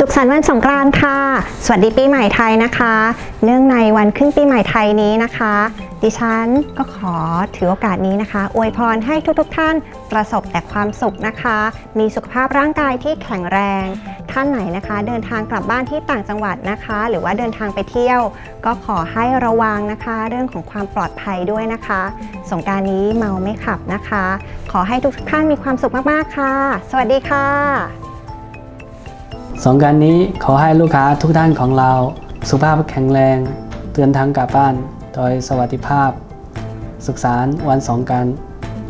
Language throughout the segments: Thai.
สุขสันต์วันสงกรานต์ค่ะ สวัสดีปีใหม่ไทยนะคะ เนื่องในวันขึ้นปีใหม่ไทยนี้นะคะ ดิฉันก็ขอถือโอกาสนี้นะคะ อวยพรให้ทุกๆทท่านประสบแต่ความสุขนะคะ มีสุขภาพร่างกายที่แข็งแรง ท่านไหนนะคะ เดินทางกลับบ้านที่ต่างจังหวัดนะคะ หรือว่าเดินทางไปเที่ยว ก็ขอให้ระวังนะคะ เรื่องของความปลอดภัยด้วยนะคะ สงกรารนี้เมาไม่ขับนะคะ ขอให้ทุกท่านมีความสุขมากๆค่ะ สวัสดีค่ะ สองการนี้ขอให้ลูกค้าทุกท่านของเรา สุขภาพแข็งแรง เตือนทางกลับบ้าน โดยสวัสดิภาพ สุขสารวันสองการ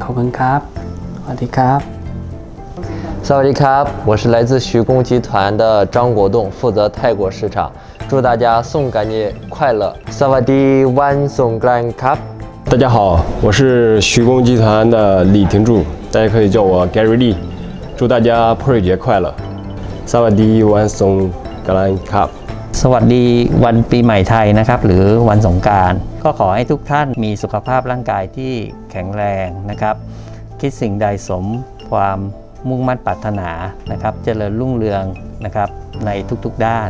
ขอบคุณครับ สวัสดีครับสวัสดีครับ我是来自徐工集团的张国栋负责泰国市场祝大家送感节快乐สวัสดีวันสงกรานต์ครับ大家好，我是徐工集团的李廷柱，大家可以叫我 Gary Lee。祝大家泼水节快乐！ สวัสดีวันสงกรานต์ครับ สวัสดีวันปีใหม่ไทยนะครับ หรือวันสงการก็ขอให้ทุกท่านมีสุขภาพร่างกายที่แข็งแรงนะครับ คิดสิ่งใดสมความมุ่งมั่นปรารถนานะครับ เจริญรุ่งเรืองนะครับในทุกๆด้าน